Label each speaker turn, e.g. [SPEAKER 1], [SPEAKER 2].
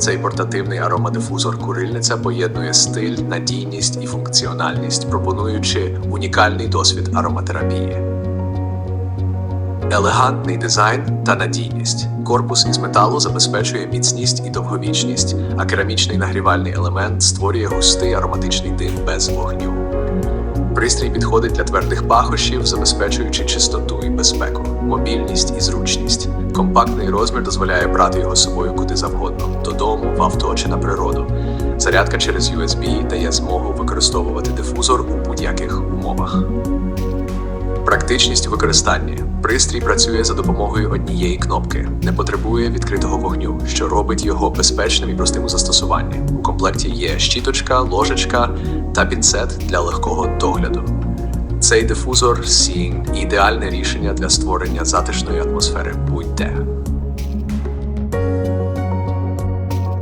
[SPEAKER 1] Цей портативний аромадифузор курильниця поєднує стиль, надійність і функціональність, пропонуючи унікальний досвід ароматерапії. Елегантний дизайн та надійність. Корпус із металу забезпечує міцність і довговічність, а керамічний нагрівальний елемент створює густий ароматичний дим без вогню. Пристрій підходить для твердих пахощів, забезпечуючи чистоту і безпеку, мобільність і зручність. Компактний розмір дозволяє брати його з собою куди завгодно додому, в авто чи на природу. Зарядка через USB дає змогу використовувати дифузор у будь-яких умовах. Практичність у використанні. Пристрій працює за допомогою однієї кнопки, не потребує відкритого вогню, що робить його безпечним і простим у застосуванні. У комплекті є щіточка, ложечка та пінцет для легкого догляду. Цей дифузор Seeing – ідеальне рішення для створення затишної атмосфери будь-де.